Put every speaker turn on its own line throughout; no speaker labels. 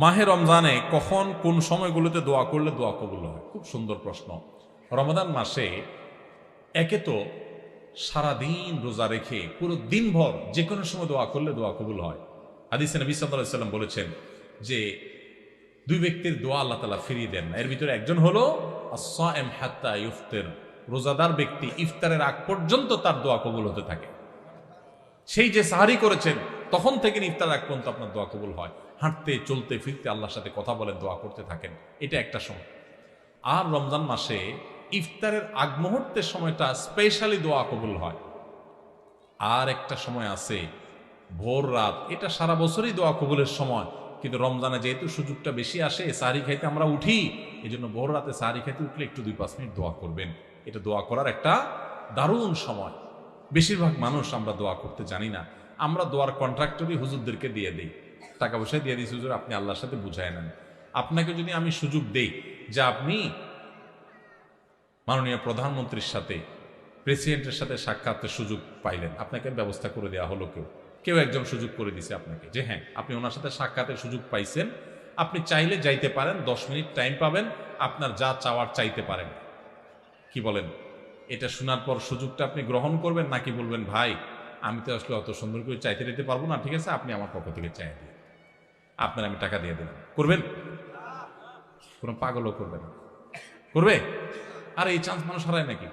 মাহে রমজানে কখন কোন সময়গুলোতে দোয়া করলে দোয়া কবুল হয়? খুব সুন্দর প্রশ্ন। রমাদান মাসে একে তো সারাদিন রোজা রেখে পুরো দিনভর যে কোনো সময় দোয়া করলে দোয়া কবুল হয়। হাদিসে নবী বলেছেন যে দুই ব্যক্তির দোয়া আল্লাহ তালা ফিরিয়ে দেন এর ভিতরে একজন হলো এম হাত্তা ইফতের। রোজাদার ব্যক্তি ইফতারের আগ পর্যন্ত তার দোয়া কবুল হতে থাকে। সেই যে সাহারি করেছেন তখন থেকে ইফতার আগ পর্যন্ত আপনার দোয়া কবুল হয়। হাঁটতে, চলতে, ফিরতে আল্লাহর সাথে কথা বলেন দোয়া করতে থাকেন। এটা একটা সময়। আর রমজান মাসে ইফতারের আগ মুহূর্তের সময়টা স্পেশালি দোয়া কবুল হয়। আর একটা সময় আছে, ভোর রাত, এটা সারা বছরই দোয়া কবুলের সময়। কিন্তু রমজানে যেহেতু সুযোগটা বেশি আসে সাহারি খাইতে আমরা উঠি এই জন্য ভোর রাতে সাহারি খাইতে উঠলে একটু দুই, পাঁচ মিনিট দোয়া করবেন। এটা দোয়া করার একটা দারুণ সময়। বেশিরভাগ মানুষ আমরা দোয়া করতে জানি না। আমরা দোয়ার কন্ট্রাক্টরই হুজুরদেরকে দিয়ে দিই। টাকা পয়সা দিয়ে দিই হুজুর, আপনি আল্লাহর সাথে বুঝায় নেন। আপনাকে যদি আমি সুযোগ দেই যে আপনি মাননীয় প্রধানমন্ত্রীর সাথে প্রেসিডেন্টের সাথে সাক্ষাতের সুযোগ পাইলেন, আপনাকে ব্যবস্থা করে দেওয়া হলো কেউ। কেউ একজন সুযোগ করে দিছে আপনাকে যে হ্যাঁ আপনি ওনার সাথে সাক্ষাতের সুযোগ পাইছেন। আপনি চাইলে যাইতে পারেন, দশ মিনিট টাইম পাবেন, আপনার যা চাওয়ার চাইতে পারেন। কি বলেন? এটা শোনার পর সুযোগটা আপনি গ্রহণ করবেন নাকি বলবেন, ভাই আমি তো আসলে অত সুন্দর করে চাইতে দিতে পারব না, ঠিক আছে? আপনি আমার পক্ষ থেকে চাই দিন। আপনার আমি টাকা দিয়ে দিলাম। করবেন? কোনো পাগলও করবে না। করবে? আর, এই চান্স মানুষ হারায় নাকি?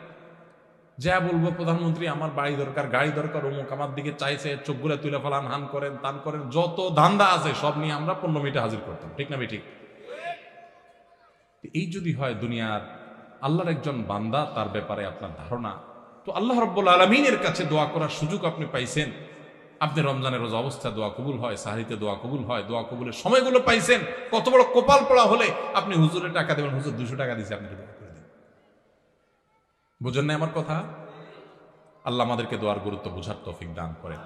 যা বলব, প্রধানমন্ত্রী, আমার বাড়ি দরকার, গাড়ি দরকার, অমুক আমার দিকে চাইছে চোখগুলো তুলে ফেলান, হান করেন, তান করেন, যত ধান্দা আছে, সব নিয়ে আমরা পনেরো মিনিটে হাজির করতাম, ঠিক না ঠিক এই যদি হয় দুনিয়ার, আল্লাহর একজন বান্দা, তার ব্যাপারে আপনার ধারণা তো আল্লাহ রব্বুল আলমিনের কাছে দোয়া করার সুযোগ আপনি পাইছেন। আপনি রমজানের রোজা অবস্থা দোয়া কবুল হয়, সাহারিতে দোয়া কবুল হয়, দোয়া কবুলের সময়গুলো পাইছেন। কত বড় কপাল পড়া হলে আপনি হুজুরের টাকা দেবেন, হুজুর দুশো টাকা দিয়েছে আপনি দোয়া করে বুঝেন না আমার কথা? আল্লাহ আমাদেরকে দোয়ার গুরুত্ব বোঝার তফিক দান করেন।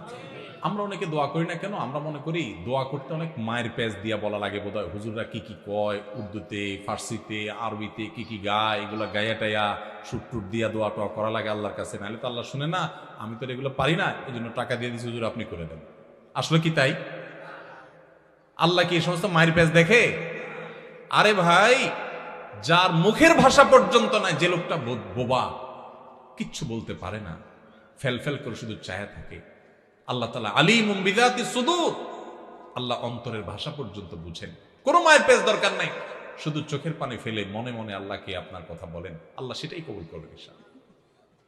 আমরা অনেকে দোয়া করি না কেন? আমরা মনে করি দোয়া করতে অনেক মায়ের পেজ দিয়া বলা লাগে বোধ হয় হুজুররা কি কি কয়? উর্দুতে, ফার্সিতে, আরবিতে কি কি গায়? এগুলো গায়া টায়া সুট টুট দিয়া দোয়া টোয়া করা লাগে আল্লাহর কাছে। নাহলে তো আল্লাহ শুনে না, আমি তো এগুলো পারি না এই জন্য টাকা দিয়ে দিচ্ছি হুজুর আপনি করে দেন। আসলে কি তাই? আল্লাহ কি এই সমস্ত মায়ের পেজ দেখে? আরে ভাই, যার মুখের ভাষা পর্যন্ত নাই, যে লোকটা বোবা, কিচ্ছু বলতে পারে না। ফেল ফেল করে শুধু চায়া থাকে। আল্লাহ তালা আলী মুম্বিদাতি সুদূর। আল্লাহ অন্তরের ভাষা পর্যন্ত বুঝেন। কোনো মায়ের পেজ দরকার নাই। শুধু চোখের পানি ফেলে মনে মনে আল্লাহকে আপনার কথা বলেন। আল্লাহ সেটাই কবুল করবেন ইনশাআল্লাহ।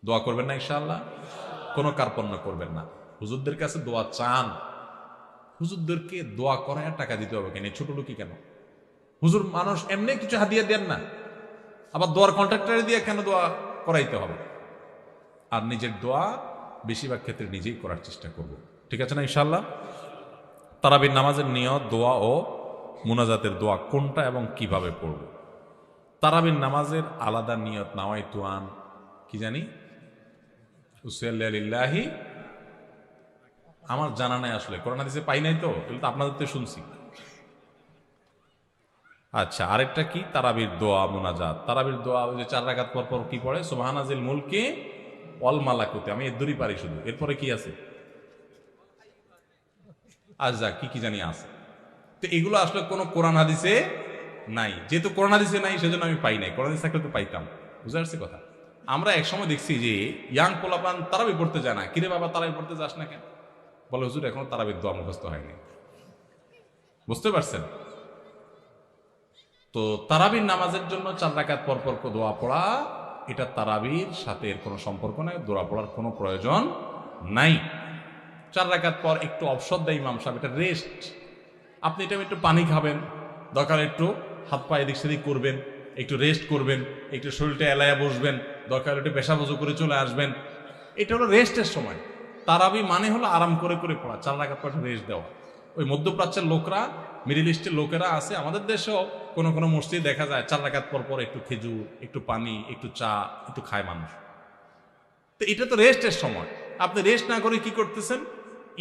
দোয়া করবেন না ইনশাআল্লাহ? কোনো কার্পণ্য করবেন না। হুজুরদের কাছে দোয়া চান। হুজুরদেরকে দোয়া করায় টাকা দিতে হবে কেন? ছোট লোকই কেন? হুজুর মানুষ এমনি কিছু হাদিয়া দেন না। আবার দোয়ার কন্ট্রাক্টরে দিয়ে কেন দোয়া করাইতে হবে? আর নিজের দোয়া বেশিরভাগ ক্ষেত্রে নিজেই করার চেষ্টা করব। ঠিক আছে না ইনশাল্লাহ তারাবির নামাজের নিয়ত, দোয়া ও মুনাজাতের দোয়া কোনটা এবং কীভাবে পড়ব? তারাবির নামাজের আলাদা নিয়ত নাওয়াই তুয়ান কি জানি? উসাল্লাহি আমার জানা নাই আসলে। করোনা দিছে পাই নাই তো? এগুলো তো আপনাদের তো শুনছি। আচ্ছা আরেকটা কি? তারাবির দোয়া, মোনাজাত। তারাবির দোয়া ওই যে চার রাকাত পর পর কি পড়ে? সুবহানাজিল মুলকে অল মালাকুতে, আমি এর দূরই পারি শুধু। এরপরে কি আছে? আজ যা, কি কি জানি আছে। তো এগুলো আসলে কোনো কোরআন হাদিসে নাই। যেহেতু কোরআন হাদিসে নাই, সেজন্য আমি পাই নাই। কোরআন থাকলে তো পাইতাম। বুঝতে পারছি কথা? আমরা একসময় দেখছি যে, ইয়াং পোলাপান তারাবি পড়তে যায় না। কিরে বাবা, তারাবি পড়তে যাস না কেন? বলে, হুজুর, এখনও তারাবির দোয়া মুখস্থ হয়নি। বুঝতে পারছেন? তো তারাবির নামাজের জন্য চার রাকাত পর পর দোয়া পড়া এটা তারাবির সাথে এর কোনো সম্পর্ক নাই দোয়া পড়ার কোনো প্রয়োজন নাই। চার রাকাত পর একটু অবসর দেয় ইমাম সাহেব, এটা রেস্ট আপনি এটা একটু পানি খাবেন, দরকার একটু হাত পা এদিক সেদিক করবেন, একটু রেস্ট করবেন, একটু শরীরটা এলায়া বসবেন, দরকার একটু পেশা বজু করে চলে আসবেন। এটা হলো রেস্টের সময়। তারাবি মানে হলো আরাম করে করে পড়া, চার রাকাত পর রেস্ট দেওয়া। ওই মধ্যপ্রাচ্যের লোকরা মিডিল ইস্টের লোকেরা আছে, আমাদের দেশেও কোনো কোনো মসজিদ দেখা যায়, চার রাখাত পর পর একটু খেজুর, একটু পানি, একটু চা, একটু খায় মানুষ। তো এটা তো রেস্টের সময়। আপনি রেস্ট না করে কি করতেছেন?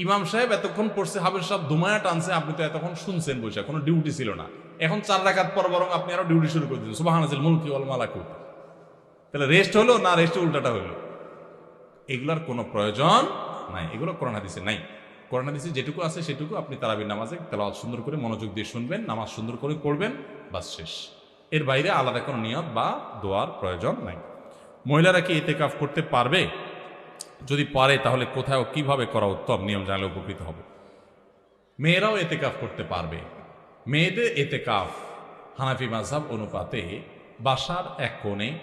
ইমাম সাহেব এতক্ষণ পড়ছে হাবের সব দুমায়া টানছে, আপনি তো এতক্ষণ শুনছেন বসে, কোনো ডিউটি ছিল না। এখন চার রাকাত পর বরং আপনি আরও ডিউটি শুরু করে দিচ্ছেন সুবাহানাজিল মুলকি ওয়াল মালাকুত। তাহলে রেস্ট হলো না রেস্ট উল্টাটা হলো? এগুলার কোনো প্রয়োজন নাই, এগুলো কোরআন হাদিসে নাই। কোরআন হাদিসে যেটুকু আছে সেটুকু আপনি তারাবির নামাজে তেলাওয়াত সুন্দর করে মনোযোগ দিয়ে শুনবেন, নামাজ সুন্দর করে পড়বেন, বাস শেষ। এর বাইরে আলাদা কোনো নিয়ত বা দোয়ার প্রয়োজন নাই। মহিলারা কি এতে কাফ করতে পারবে? যদি পারে, তাহলে কোথাও কীভাবে করা উত্তম? নিয়ম জানলে উপকৃত হবে। মেয়েরাও এতে কাফ করতে পারবে। মেয়েদের এতে কাফ হানাফি মাঝহাব অনুপাতে বাসার এক কোণে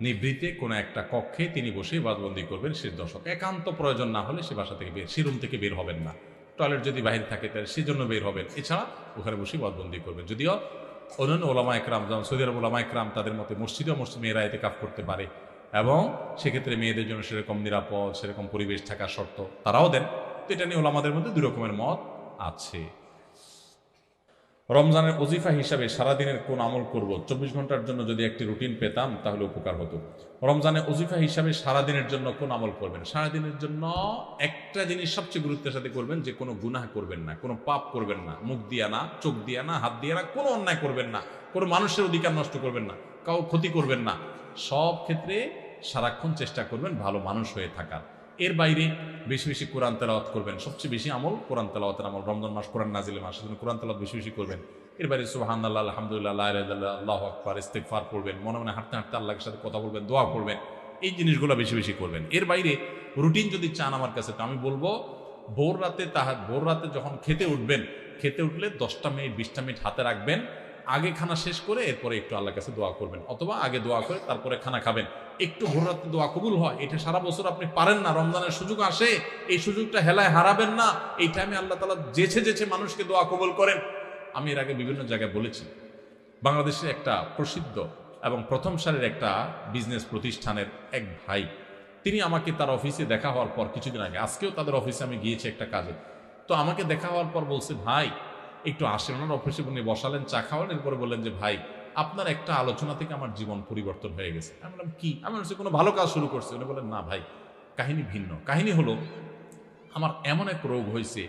নিবৃতে কোনো একটা কক্ষে তিনি বসে বাদবন্দি করবেন শেষ দশক। একান্ত প্রয়োজন না হলে সে বাসা থেকে বের সে রুম থেকে বের হবেন না। টয়লেট যদি বাহিরে থাকে তাহলে সেজন্য বের হবেন। এছাড়া ওখানে বসে বাদবন্দি করবেন। যদিও অন্যান্য ওলামা একরাম, যেমন সৌদি আরব ওলামা একরাম, তাদের মতে মসজিদেও মসজিদ মেয়েরা এতে কাফ করতে পারে। এবং সেক্ষেত্রে মেয়েদের জন্য সেরকম নিরাপদ, সেরকম পরিবেশ থাকার শর্ত তারাও দেন। তো এটা নিয়ে ওলামাদের মধ্যে দুই রকমের মত আছে। রমজানের অজিফা হিসাবে সারাদিনের কোন আমল করব? চব্বিশ ঘণ্টার জন্য যদি একটি রুটিন পেতাম, তাহলে উপকার হতো। রমজানের অজিফা হিসাবে সারাদিনের জন্য কোন আমল করবেন? সারাদিনের জন্য একটা জিনিস সবচেয়ে গুরুত্বের সাথে করবেন, যে কোনো গুনাহ করবেন না, কোনো পাপ করবেন না, মুখ দিয়া না, চোখ দিয়া না, হাত দিয়া না, কোনো অন্যায় করবেন না, কোনো মানুষের অধিকার নষ্ট করবেন না কাউ ক্ষতি করবেন না। সব ক্ষেত্রে সারাক্ষণ চেষ্টা করবেন ভালো মানুষ হয়ে থাকার। এর বাইরে বেশি বেশি কোরআন তেলাওয়াত করবেন। সবচেয়ে বেশি আমল কোরআন তেলাওয়াতের আমল। রমজান মাস কোরআন নাজিলে মাস সেজন্য কোরআন তেলাওয়াত বেশি বেশি করবেন। এর বাইরে সুবাহান আল্লাহ আলহামদুলিল্লাহ আল্লাহ আকবার পড়বেন, মনে মনে হাঁটতে হাঁটতে আল্লাহর সাথে কথা বলবেন, দোয়া করবেন এই জিনিসগুলো বেশি বেশি করবেন। এর বাইরে রুটিন যদি চান আমার কাছে, তো আমি বলব, ভোর রাতে তাহা, ভোর রাতে যখন খেতে উঠবেন, খেতে উঠলে দশটা মিনিট, বিশটা মিনিট হাতে রাখবেন, আগে খানা শেষ করে এরপরে একটু আল্লাহর কাছে দোয়া করবেন, অথবা আগে দোয়া করে তারপরে খানা খাবেন। একটু ভোর রাতে দোয়া কবুল হয়। এটা সারা বছর আপনি পারেন না। রমজানের সুযোগ আসে, এই সুযোগটা হেলায় হারাবেন না। এই টাইমে আল্লাহ তালা যেছে যেছে মানুষকে দোয়া কবুল করেন। আমি এর আগে বিভিন্ন জায়গায় বলেছি, বাংলাদেশের একটা প্রসিদ্ধ এবং প্রথম সারির একটা বিজনেস প্রতিষ্ঠানের এক ভাই, তিনি আমাকে তার অফিসে দেখা হওয়ার পর কিছুদিন আগে, আজকেও তাদের অফিসে আমি গিয়েছি একটা কাজে। তো আমাকে দেখা হওয়ার পর বলছে, ভাই, একটু আসেন। ওনার অফিসে উনি বসালেন, চা খাওয়ালেন, এরপরে বললেন যে, ভাই আপনার একটা আলোচনা থেকে আমার জীবন পরিবর্তন হয়ে গেছে। আমি বললাম, কি? আমি বলছি, কোনো ভালো কাজ শুরু করছে? উনি বললেন, না ভাই, কাহিনী ভিন্ন। কাহিনী হলো, আমার এমন এক রোগ হয়েছে,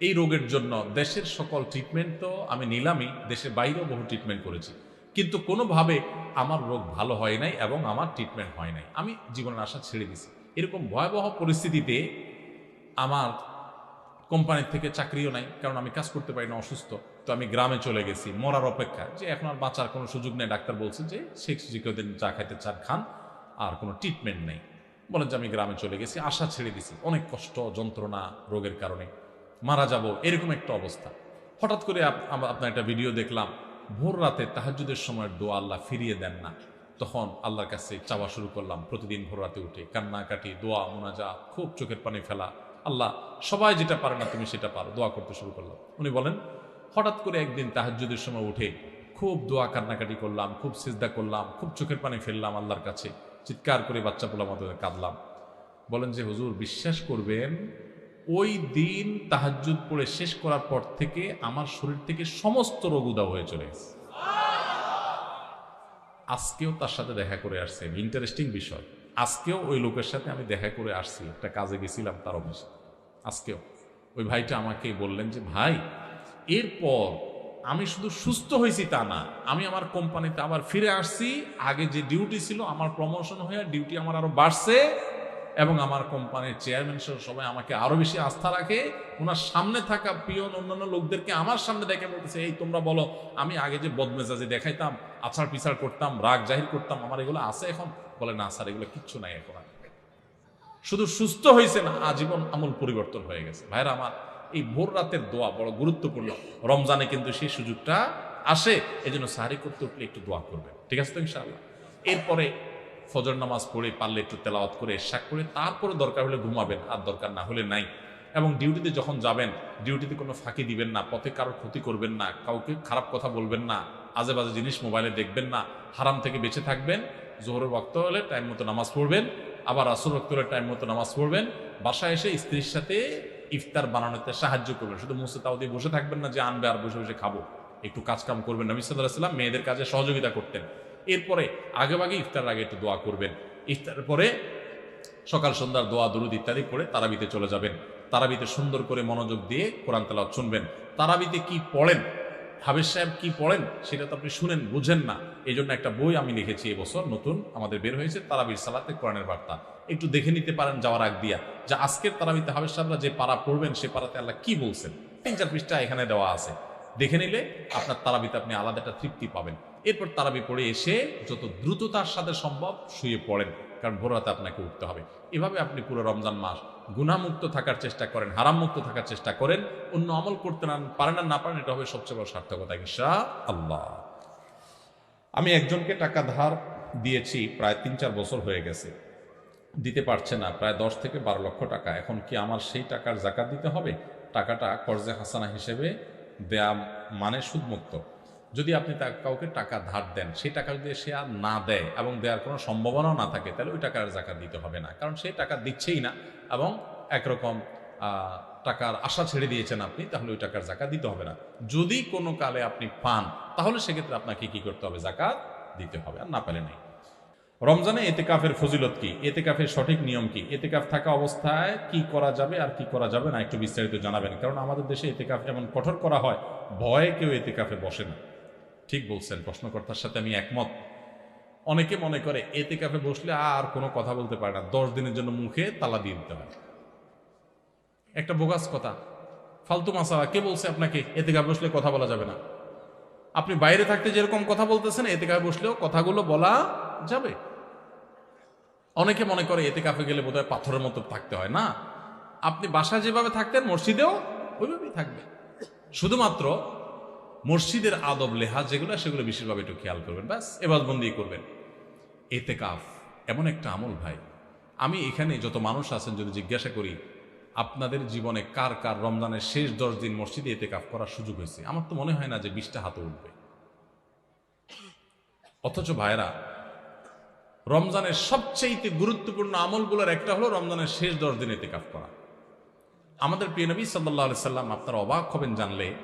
এই রোগের জন্য দেশের সকল ট্রিটমেন্ট তো আমি নিলামই, দেশের বাইরেও বহু ট্রিটমেন্ট করেছি। কিন্তু কোনোভাবে আমার রোগ ভালো হয় নাই এবং আমার ট্রিটমেন্ট হয় নাই। আমি জীবনের আশা ছেড়ে দিছি। এরকম ভয়াবহ পরিস্থিতিতে আমার কোম্পানির থেকে চাকরিও নাই, কারণ আমি কাজ করতে পারি না, অসুস্থ। তো আমি গ্রামে চলে গেছি, মরার অপেক্ষা যে এখন আর বাঁচার কোনো সুযোগ নেই, ডাক্তার বলছে যে শেখ জিকেদিন চা খাইতে চান খান, আর কোনো ট্রিটমেন্ট নেই। বলেন যে আমি গ্রামে চলে গেছি, আশা ছেড়ে দিছি, অনেক কষ্ট, যন্ত্রণা, রোগের কারণে। মারা যাব, এরকম একটা অবস্থা। হঠাৎ করে আপ- আপনার একটা ভিডিও দেখলাম, ভোর রাতে তাহাজুদের সময় দোয়া আল্লাহ ফিরিয়ে দেন না। তখন আল্লাহর কাছে চাওয়া শুরু করলাম, প্রতিদিন ভোর রাতে উঠে কান্নাকাটি দোয়া মোনাজা খুব চোখের পানি ফেলা। আল্লাহ, সবাই যেটা পারে না তুমি সেটা পারো, দোয়া করতে শুরু করলাম। উনি বলেন হঠাৎ করে একদিন তাহাজুদের সময় উঠে খুব দোয়া কান্নাকাটি করলাম, খুব সিজদা করলাম, খুব চোখের পানি ফেললাম আল্লাহর কাছে। চিৎকার করে বাচ্চা পোলা মতো কাঁদলাম। বলেন যে, হুজুর, বিশ্বাস করবেন, ওই দিন তাহাজ্জুদ পড়ে শেষ করার পর থেকে আমার শরীর থেকে সমস্ত রোগ উদাও হয়ে চলে গেছে। আজকেও তার সাথে দেখা করে আসছে ইন্টারেস্টিং বিষয়। আজকেও ওই লোকের সাথে আমি দেখা করে আসছি। একটা কাজে গেছিলাম তার অফিসে। আজকেও। ওই ভাইটা আমাকে বললেন যে, ভাই এরপর আমি শুধু সুস্থ হয়েছি তা না, আমি আমার কোম্পানিতে আবার ফিরে আসছি। আগে যে ডিউটি ছিল, আমার প্রমোশন হয়ে ডিউটি আমার আরও বাড়ছে এবং আমার কোম্পানির চেয়ারম্যান সহ সবাই আমাকে আরও বেশি আস্থা রাখে। ওনার সামনে থাকা পিয়ন অন্যান্য লোকদেরকে আমার সামনে ডেকে বলতেছে, এই তোমরা বলো, আমি আগে যে বদমেজাজে দেখাইতাম, আছাড় পিছাড় করতাম, রাগ জাহির করতাম, আমার এগুলো আছে এখন? বলে, না স্যার, এগুলো কিচ্ছু নাই এখন। শুধু সুস্থ হয়েছে না আজীবন আমল পরিবর্তন হয়ে গেছে। ভাইরা, আমার এই ভোর রাতের দোয়া বড় গুরুত্বপূর্ণ। রমজানে কিন্তু সেই সুযোগটা আসে এই জন্য সাহারি করতে উঠলে একটু দোয়া করবেন। ঠিক আছে তো ইনশাআল্লাহ? এরপরে ফজর নামাজ পড়ে পারলে একটু তেলাওয়াত করে এশাক করে, তারপরে দরকার হলে ঘুমাবেন, আর দরকার না হলে নাই। এবং ডিউটিতে যখন যাবেন, ডিউটিতে কোনো ফাঁকি দিবেন না, পথে কারোর ক্ষতি করবেন না, কাউকে খারাপ কথা বলবেন না আজে বাজে জিনিস মোবাইলে দেখবেন না, হারাম থেকে বেঁচে থাকবেন জোহরের বক্ত হলে টাইম মতো নামাজ পড়বেন, আবার আসর রক্ত হলে টাইম মতো নামাজ পড়বেন, বাসায় এসে স্ত্রীর সাথে ইফতার বানানোতে সাহায্য করবেন। শুধু মুসে তাও দিয়ে বসে থাকবেন না যে আনবে আর বসে বসে খাব। একটু কাজ কাম করবেন। নবী সাল্লাহ সাল্লাম মেয়েদের কাজে সহযোগিতা করতেন। এরপরে আগেভাগে আগে ইফতার আগে একটু দোয়া করবেন। ইফতার পরে সকাল সন্ধ্যার দোয়া, দরুদ ইত্যাদি পড়ে তারাবিতে চলে যাবেন। তারাবিতে সুন্দর করে মনোযোগ দিয়ে কোরআন তালা শুনবেন। তারাবিতে কি পড়েন হাবেজ সাহেব কি পড়েন, সেটা তো আপনি শুনেন, বুঝেন না। এই জন্য একটা বই আমি লিখেছি এবছর, নতুন, আমাদের বের হয়েছে, তারাবির সালাতে কোরআনের বার্তা। একটু দেখে নিতে পারেন যাওয়ার আগ দিয়া। যে আজকের তারাবিতে হাবিজ সাহেবরা যে পাড়া পড়বেন, সে পাড়াতে আল্লাহ কি বলছেন? তিন চার পৃষ্ঠা এখানে দেওয়া আছে। দেখে নিলে আপনার তারাবিতে আপনি আলাদা একটা তৃপ্তি পাবেন। এরপর তারাবি পড়ে এসে যত দ্রুততার সাথে সম্ভব শুয়ে পড়েন, কারণ ভোর রাতে আপনাকে উঠতে হবে। এভাবে আপনি পুরো রমজান মাস গুণামুক্ত থাকার চেষ্টা করেন হারাম মুক্ত থাকার চেষ্টা করেন, অন্য আমল করতে না, পারেন না পারেন, এটা হবে সবচেয়ে বড় সার্থকতা ইনশা আল্লাহ আমি একজনকে টাকা ধার দিয়েছি, প্রায় তিন চার বছর হয়ে গেছে। দিতে পারছে না, প্রায় দশ থেকে বারো লক্ষ টাকা। এখন কি আমার সেই টাকার জাকাত দিতে হবে? টাকাটা কর্জে হাসানা হিসেবে দেয়া মানে সুদমুক্ত। যদি আপনি তা কাউকে টাকা ধার দেন, সেই টাকা যদি সে আর না দেয় এবং দেওয়ার কোনো সম্ভাবনাও না থাকে, তাহলে ওই টাকার জাকাত দিতে হবে না। কারণ সেই টাকা দিচ্ছেই না এবং একরকম টাকার আশা ছেড়ে দিয়েছেন আপনি, তাহলে ওই টাকার জাকাত দিতে হবে না। যদি কোনো কালে আপনি পান, তাহলে সেক্ষেত্রে আপনাকে কি করতে হবে? জাকাত দিতে হবে, আর না পেলে নেই। রমজানে এতেকাফের ফজিলত কি? এতেকাফের সঠিক নিয়ম কি? এতেকাফ থাকা অবস্থায় কি করা যাবে আর কি করা যাবে না, একটু বিস্তারিত জানাবেন। কারণ আমাদের দেশে এতেকাফ এমন কঠোর করা হয়, ভয়ে কেউ এতেকাফে বসে না। ঠিক বলছেন, প্রশ্নকর্তার সাথে আমি একমত। অনেকে মনে করে, এতেকাফে বসলে আর কোনো কথা বলতে পারে না। দশ দিনের জন্য মুখে তালা দিয়ে দিতে হয়। একটা বোগাস কথা, ফালতু মাসালা, কে বলছে আপনাকে, এতেকাফ বসলে কথা বলা যাবে না? আপনি বাইরে থাকতে যেরকম কথা বলতেছেন এতে কাফে বসলেও কথাগুলো বলা যাবে। অনেকে মনে করে এতে কাফে গেলে বোধহয় পাথরের মতো থাকতে হয়, না? আপনি বাসায় যেভাবে থাকতেন, মসজিদেও ওইভাবেই থাকবে। শুধুমাত্র মসজিদের আদব লেহা যেগুলো, সেগুলো বিশেষভাবে একটু খেয়াল করবেন। ব্যাস এবাদবন্দি করবেন। এতে কাফ এমন একটা আমল ভাই। আমি এখানে যত মানুষ আছেন, যদি জিজ্ঞাসা করি, আপনাদের জীবনে কার কার রমজানের শেষ দশ দিন মসজিদে এতে কাফ করার সুযোগ হয়েছে? আমার তো মনে হয় না যে বিশটা হাতে উঠবে। অথচ ভাইরা রমজানের সবচেয়ে গুরুত্বপূর্ণ আমলগুলোর একটা হলো রমজানের শেষ দশ দিন এতে কাফ করা। আমাদের প্রিয় নবী সাল্লাহ সাল্লাম, আপনারা অবাক হবেন জানলে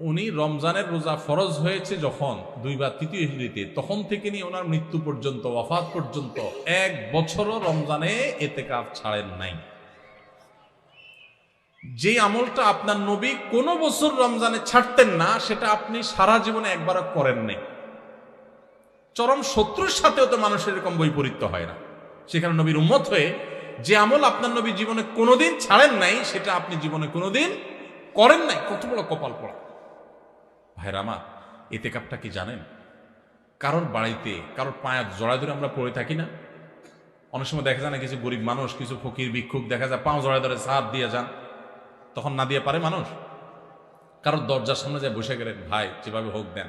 উনি রমজানের রোজা ফরজ হয়েছে যখন দুইবার তৃতীয় হিজড়িতে, তখন থেকে নিয়ে ওনার মৃত্যু পর্যন্ত, ওয়াফাত পর্যন্ত এক বছরও রমজানে এতে কাফ ছাড়েন নাই। যে আমলটা আপনার নবী কোনো বছর রমজানে ছাড়তেন না, সেটা আপনি সারা জীবনে একবারও করেন নাই। চরম শত্রুর সাথেও তো মানুষের এরকম বৈপরীত্য হয় না। সেখানে নবীর উম্মত হয়ে যে আমল আপনার নবী জীবনে কোনোদিন ছাড়েন নাই, সেটা আপনি জীবনে কোনোদিন করেন নাই। কত বড় কপাল পড়া। ভাইরা আমার এতে কাপটা কি জানেন? কারোর বাড়িতে, কারোর পায়া জড়ায় ধরে আমরা পড়ে থাকি না? অনেক সময় দেখা যায় না, কিছু গরিব মানুষ, কিছু ফকির, ভিক্ষুক, দেখা যায় পাও জড়ায় ধরে সাহায্য দিয়ে যান। তখন না দিয়ে পারে মানুষ? কারোর দরজার সামনে যায় বসে গেলেন, ভাই, যেভাবে হোক দেন।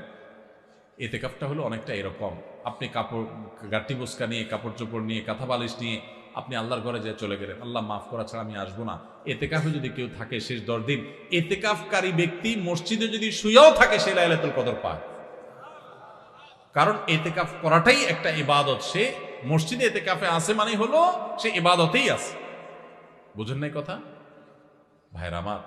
এতে কাপটা হলো অনেকটা এরকম। আপনি কাপড়, গাটি বসকা নিয়ে, কাপড় চোপড় নিয়ে, কাঁথা বালিশ নিয়ে আপনি আল্লাহর ঘরে যেয়ে চলে গেলেন। আল্লাহ মাফ করা ছাড়া আমি আসব না। এতেকাফে যদি কেউ থাকে শেষ দশ দিন এতে কাফকারী ব্যক্তি মসজিদে যদি শুয়েও থাকে সে লাইলাতুল কদর পায়। কারণ এতেকাফ করাটাই একটা ইবাদত। সে মসজিদে এতে কাফে আসে মানে হলো সে ইবাদতেই আছে। বুঝেন নাই কথা? ভাইরা আমার,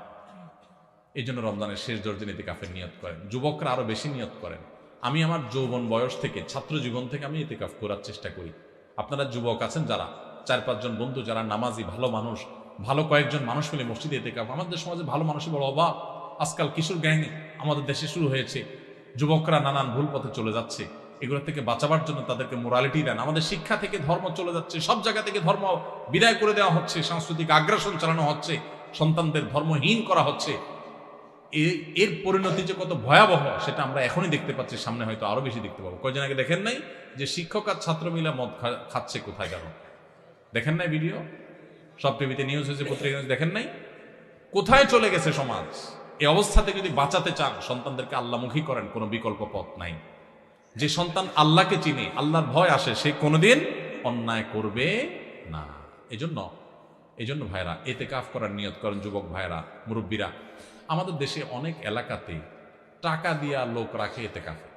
এই জন্য রমজানের শেষ দশ দিন এতে কাফের নিয়ত করেন। যুবকরা আরও বেশি নিয়ত করেন। আমি আমার যৌবন বয়স থেকে, ছাত্র জীবন থেকে আমি এতে কাফ করার চেষ্টা করি। আপনারা যুবক আছেন যারা চার পাঁচজন বন্ধু যারা নামাজি, ভালো মানুষ, ভালো কয়েকজন মানুষ মিলে মসজিদে এতে কাফ আমাদের সমাজে ভালো মানুষের বড় অভাব। আজকাল কিশোর গ্যাং আমাদের দেশে শুরু হয়েছে। যুবকরা নানান ভুল পথে চলে যাচ্ছে। এগুলো থেকে বাঁচাবার জন্য তাদেরকে মোরালিটি দেন। আমাদের শিক্ষা থেকে ধর্ম চলে যাচ্ছে। সব জায়গা থেকে ধর্ম বিদায় করে দেওয়া হচ্ছে। সাংস্কৃতিক আগ্রাসন চালানো হচ্ছে। সন্তানদের ধর্মহীন করা হচ্ছে। এর পরিণতি যে কত ভয়াবহ, সেটা আমরা এখনই দেখতে পাচ্ছি। সামনে হয়তো আরও বেশি দেখতে পাবো। কয়েকজন আগে দেখেন নাই? যে শিক্ষক আর ছাত্র মিলে মদ খাচ্ছে কোথায় গেল দেখেন নাই ভিডিও? সব টিভিতে নিউজ হয়েছে, পত্রিকা দেখেন নাই? কোথায় চলে গেছে সমাজ? এই অবস্থা থেকে যদি বাঁচাতে চান, সন্তানদেরকে আল্লাহমুখী করেন, কোনো বিকল্প পথ নাই। যে সন্তান আল্লাহকে চিনে, আল্লাহর ভয় আসে, সে কোনোদিন অন্যায় করবে না। এজন্য এজন্য ভাইরা এতে কাফ করার নিয়ত করেন যুবক ভাইরা মুরব্বীরা। আমাদের দেশে অনেক এলাকাতে টাকা দিয়া লোক রাখে এতে কাফে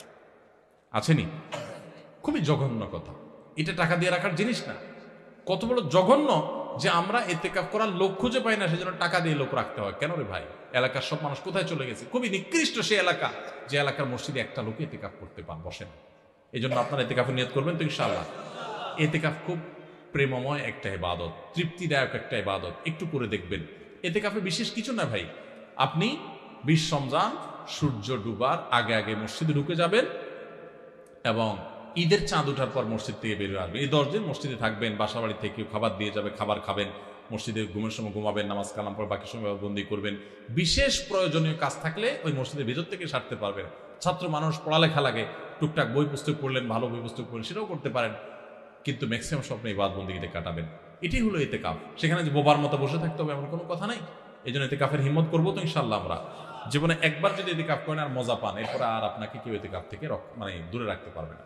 আছেনি খুবই জঘন্য কথা। এটা টাকা দিয়ে রাখার জিনিস না। কত বড় জঘন্য যে আমরা এতে কাফ করার লোক খুঁজে পাই না, সেজন্য টাকা দিয়ে লোক রাখতে হয়। কেন রে ভাই? এলাকার সব মানুষ কোথায় চলে গেছে? খুবই নিকৃষ্ট সে এলাকা, যে এলাকার মসজিদে একটা লোক এতে কাফ করতে পান বসেন এই জন্য আপনারা এতে কাফে নিয়ত করবেন তো ইনশাআল্লাহ। এতে কাফ খুব প্রেমময় একটা ইবাদত, তৃপ্তিদায়ক একটা ইবাদত, একটু করে দেখবেন। এতে কাফে বিশেষ কিছু না ভাই। আপনি বিশ রমজান সূর্য ডুবার, আগে আগে মসজিদে ঢুকে যাবেন এবং ঈদের চাঁদ ওঠার পর মসজিদ থেকে বেরিয়ে আসবেন এই দশ দিন মসজিদে থাকবেন বাসা বাড়ি থেকে খাবার দিয়ে যাবে, খাবার খাবেন, মসজিদে ঘুমের সময় ঘুমাবেন, নামাজ কালাম পর বাকি সময় বন্দি করবেন। বিশেষ প্রয়োজনীয় কাজ থাকলে ওই মসজিদের ভেতর থেকে সারতে পারবেন। ছাত্র মানুষ, পড়ালেখা লাগে, টুকটাক বই পুস্তক পড়লেন, ভালো বই পুস্তক পড়লেন, সেটাও করতে পারেন। কিন্তু ম্যাক্সিমাম স্বপ্ন এই বাদ বন্দিগিতে কাটাবেন। এটি হলো এতে কাপ সেখানে যে বোবার মতো বসে থাকতে হবে এমন কোনো কথা নাই। এই জন্য এতে কাপের হিম্মত করব তো ইনশাল্লাহ আমরা। জীবনে একবার যদি এতে কাপ করেন আর মজা পান, এরপর আর আপনাকে কেউ এতে কাপ থেকে মানে দূরে রাখতে পারবে না।